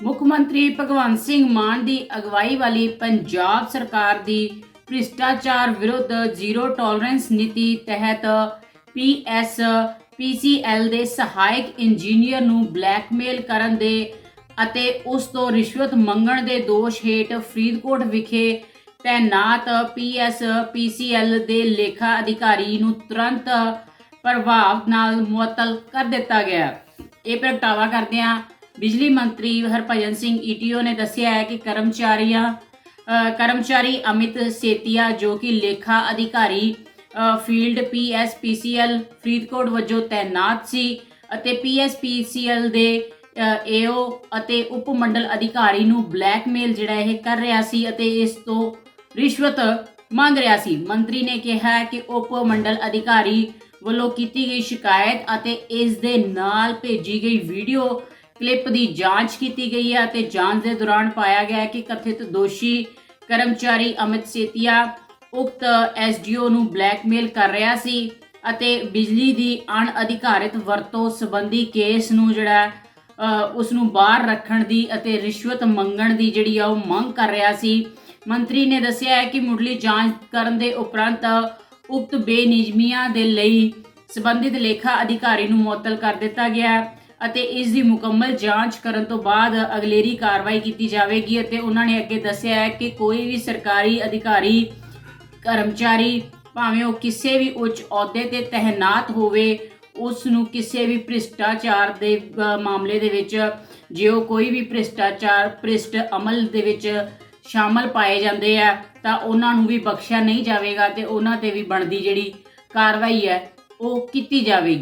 ਮੁੱਖ ਮੰਤਰੀ ਭਗਵੰਤ ਸਿੰਘ ਮਾਨ ਦੀ ਅਗਵਾਈ ਵਾਲੀ ਪੰਜਾਬ ਸਰਕਾਰ ਦੀ ਭ੍ਰਿਸ਼ਟਾਚਾਰ ਵਿਰੁੱਧ ਜ਼ੀਰੋ ਟੋਲਰੈਂਸ ਨੀਤੀ ਤਹਿਤ ਪੀਐਸ, ਪੀਸੀਐਲ ਦੇ ਸਹਾਇਕ ਇੰਜੀਨੀਅਰ ਨੂੰ ਬਲੈਕਮੇਲ ਕਰਨ ਦੇ ਅਤੇ ਉਸ ਤੋਂ ਰਿਸ਼ਵਤ ਮੰਗਣ ਦੇ ਦੋਸ਼ ਹੇਠ ਫਰੀਦਕੋਟ ਵਿਖੇ ਤੈਨਾਤ ਪੀਐਸ, ਪੀਸੀਐਲ ਦੇ ਲੇਖਾ ਅਧਿਕਾਰੀ ਨੂੰ ਤੁਰੰਤ ਪ੍ਰਭਾਵ ਨਾਲ ਮੁਅੱਤਲ ਕਰ ਦਿੱਤਾ ਗਿਆ। ਇਹ ਪ੍ਰਗਟਾਵਾ ਕਰਦਿਆਂ ਬਿਜਲੀ ਮੰਤਰੀ ਹਰਭਜਨ ਸਿੰਘ ਈਟੀਓ ਨੇ ਦੱਸਿਆ ਹੈ ਕਿ ਕਰਮਚਾਰੀਆਂ ਕਰਮਚਾਰੀ ਅਮਿਤ ਸੇਤੀਆ ਜੋ ਕਿ ਲੇਖਾ ਅਧਿਕਾਰੀ ਅ, ਫੀਲਡ ਪੀਐਸਪੀਸੀਐਲ ਫਰੀਦਕੋਟ ਵਜੋਂ ਤੈਨਾਤ ਸੀ ਅਤੇ ਪੀਐਸਪੀਸੀਐਲ ਦੇ ਏਓ ਅਤੇ ਉਪ ਮੰਡਲ ਅਧਿਕਾਰੀ ਨੂੰ ਬਲੈਕਮੇਲ ਜਿਹੜਾ ਇਹ ਕਰ ਰਿਹਾ ਸੀ ਅਤੇ ਇਸ ਤੋਂ ਰਿਸ਼ਵਤ ਮੰਗ ਰਿਹਾ ਸੀ। ਮੰਤਰੀ ਨੇ ਕਿਹਾ ਕਿ ਉਪ ਮੰਡਲ ਅਧਿਕਾਰੀ ਵੱਲੋਂ ਕੀਤੀ ਗਈ ਸ਼ਿਕਾਇਤ ਅਤੇ ਇਸ ਦੇ ਨਾਲ ਭੇਜੀ ਗਈ ਵੀਡੀਓ ਕਲਿੱਪ ਦੀ ਜਾਂਚ ਕੀਤੀ ਗਈ ਹੈ ਅਤੇ ਜਾਂਚ ਦੇ ਦੌਰਾਨ ਪਾਇਆ ਗਿਆ ਹੈ ਕਿ ਕਥਿਤ ਦੋਸ਼ੀ ਕਰਮਚਾਰੀ ਅਮਿਤ ਸੇਤੀਆ ਉਕਤ ਐਸਡੀਓ ਨੂੰ ਬਲੈਕਮੇਲ ਕਰ ਰਿਹਾ ਸੀ ਅਤੇ ਬਿਜਲੀ ਦੀ ਅਣਅਧਿਕਾਰਿਤ ਵਰਤੋਂ ਸੰਬੰਧੀ ਕੇਸ ਨੂੰ ਜਿਹੜਾ ਉਸ ਨੂੰ ਬਾਹਰ ਰੱਖਣ ਦੀ ਅਤੇ ਰਿਸ਼ਵਤ ਮੰਗਣ ਦੀ ਜਿਹੜੀ ਆ ਉਹ ਮੰਗ ਕਰ ਰਿਹਾ ਸੀ। ਮੰਤਰੀ ਨੇ ਦੱਸਿਆ ਹੈ ਕਿ ਮੁੱਢਲੀ ਜਾਂਚ ਕਰਨ ਦੇ ਉਪਰੰਤ ਉਕਤ ਬੇਨਿਯਮੀਆਂ ਦੇ ਲਈ ਸੰਬੰਧਿਤ ਲੇਖਾ ਅਧਿਕਾਰੀ ਨੂੰ ਮੁਅੱਤਲ ਕਰ ਦਿੱਤਾ ਗਿਆ ਹੈ। ਅਤੇ ਇਸ ਦੀ ਮੁਕੰਮਲ ਜਾਂਚ ਕਰਨ ਤੋਂ ਬਾਅਦ ਅਗਲੇਰੀ ਕਾਰਵਾਈ ਕੀਤੀ ਜਾਵੇਗੀ ਅਤੇ ਉਹਨਾਂ ਨੇ ਅੱਗੇ ਦੱਸਿਆ ਹੈ ਕਿ ਕੋਈ ਵੀ ਸਰਕਾਰੀ ਅਧਿਕਾਰੀ, ਕਰਮਚਾਰੀ, ਭਾਵੇਂ ਉਹ ਕਿਸੇ ਵੀ ਉੱਚ ਅਹੁਦੇ ਤੇ ਤਹਿਨਾਤ ਹੋਵੇ, ਉਸ ਨੂੰ ਕਿਸੇ ਵੀ ਭ੍ਰਿਸ਼ਟਾਚਾਰ ਦੇ ਮਾਮਲੇ ਦੇ ਵਿੱਚ, ਜੇ ਉਹ ਕੋਈ ਵੀ ਭ੍ਰਿਸ਼ਟਾਚਾਰ, ਭ੍ਰਿਸ਼ਟ ਅਮਲ ਦੇ ਵਿੱਚ ਸ਼ਾਮਲ ਪਾਏ ਜਾਂਦੇ ਆ, ਤਾਂ ਉਹਨਾਂ ਨੂੰ ਵੀ ਬਖਸ਼ਿਆ ਨਹੀਂ ਜਾਵੇਗਾ ਤੇ ਉਹਨਾਂ ਤੇ ਵੀ ਬਣਦੀ ਜਿਹੜੀ ਕਾਰਵਾਈ ਹੈ, ਉਹ ਕੀਤੀ ਜਾਵੇਗੀ।